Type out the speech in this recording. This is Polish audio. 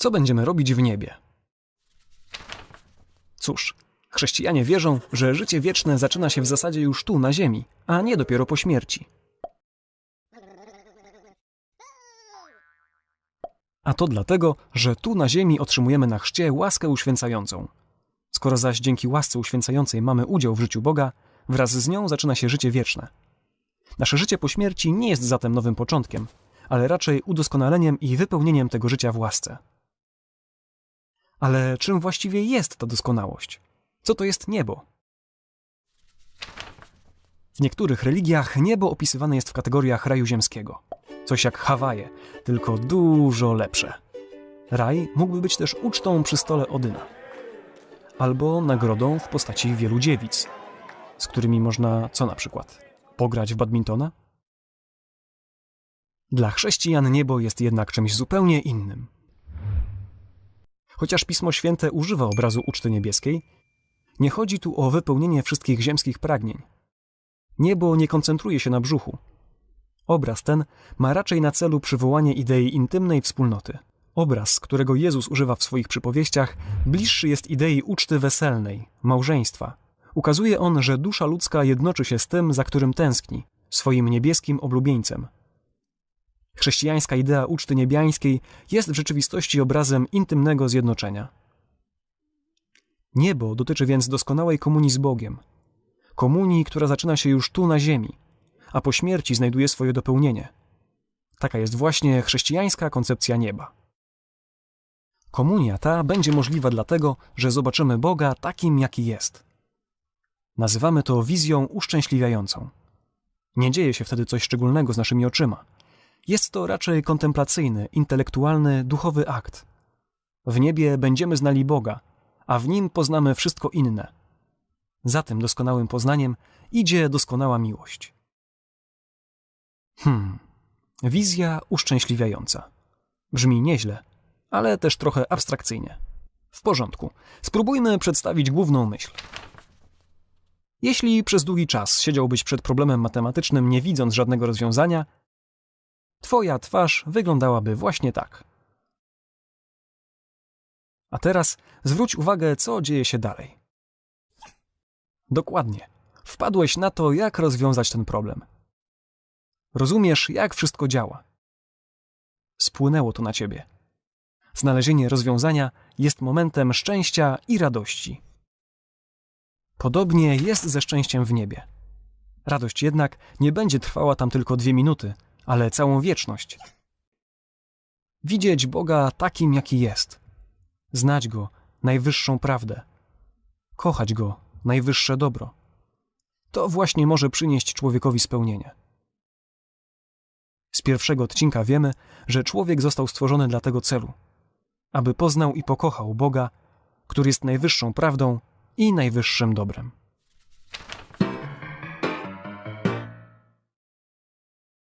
Co będziemy robić w niebie? Cóż, chrześcijanie wierzą, że życie wieczne zaczyna się w zasadzie już tu, na ziemi, a nie dopiero po śmierci. A to dlatego, że tu na ziemi otrzymujemy na chrzcie łaskę uświęcającą. Skoro zaś dzięki łasce uświęcającej mamy udział w życiu Boga, wraz z nią zaczyna się życie wieczne. Nasze życie po śmierci nie jest zatem nowym początkiem, ale raczej udoskonaleniem i wypełnieniem tego życia w łasce. Ale czym właściwie jest ta doskonałość? Co to jest niebo? W niektórych religiach niebo opisywane jest w kategoriach raju ziemskiego. Coś jak Hawaje, tylko dużo lepsze. Raj mógłby być też ucztą przy stole Odyna. Albo nagrodą w postaci wielu dziewic, z którymi można co na przykład? Pograć w badmintona? Dla chrześcijan niebo jest jednak czymś zupełnie innym. Chociaż Pismo Święte używa obrazu uczty niebieskiej, nie chodzi tu o wypełnienie wszystkich ziemskich pragnień. Niebo nie koncentruje się na brzuchu. Obraz ten ma raczej na celu przywołanie idei intymnej wspólnoty. Obraz, którego Jezus używa w swoich przypowieściach, bliższy jest idei uczty weselnej, małżeństwa. Ukazuje on, że dusza ludzka jednoczy się z tym, za którym tęskni, swoim niebieskim oblubieńcem. Chrześcijańska idea uczty niebiańskiej jest w rzeczywistości obrazem intymnego zjednoczenia. Niebo dotyczy więc doskonałej komunii z Bogiem. Komunii, która zaczyna się już tu na ziemi, a po śmierci znajduje swoje dopełnienie. Taka jest właśnie chrześcijańska koncepcja nieba. Komunia ta będzie możliwa dlatego, że zobaczymy Boga takim, jaki jest. Nazywamy to wizją uszczęśliwiającą. Nie dzieje się wtedy coś szczególnego z naszymi oczyma. Jest to raczej kontemplacyjny, intelektualny, duchowy akt. W niebie będziemy znali Boga, a w nim poznamy wszystko inne. Za tym doskonałym poznaniem idzie doskonała miłość. Hmm, wizja uszczęśliwiająca. Brzmi nieźle, ale też trochę abstrakcyjnie. W porządku, spróbujmy przedstawić główną myśl. Jeśli przez długi czas siedziałbyś przed problemem matematycznym, nie widząc żadnego rozwiązania, twoja twarz wyglądałaby właśnie tak. A teraz zwróć uwagę, co dzieje się dalej. Dokładnie. Wpadłeś na to, jak rozwiązać ten problem. Rozumiesz, jak wszystko działa. Spłynęło to na ciebie. Znalezienie rozwiązania jest momentem szczęścia i radości. Podobnie jest ze szczęściem w niebie. Radość jednak nie będzie trwała tam tylko dwie minuty, ale całą wieczność. Widzieć Boga takim, jaki jest. Znać Go, najwyższą prawdę. Kochać Go, najwyższe dobro. To właśnie może przynieść człowiekowi spełnienie. Z pierwszego odcinka wiemy, że człowiek został stworzony dla tego celu, aby poznał i pokochał Boga, który jest najwyższą prawdą i najwyższym dobrem.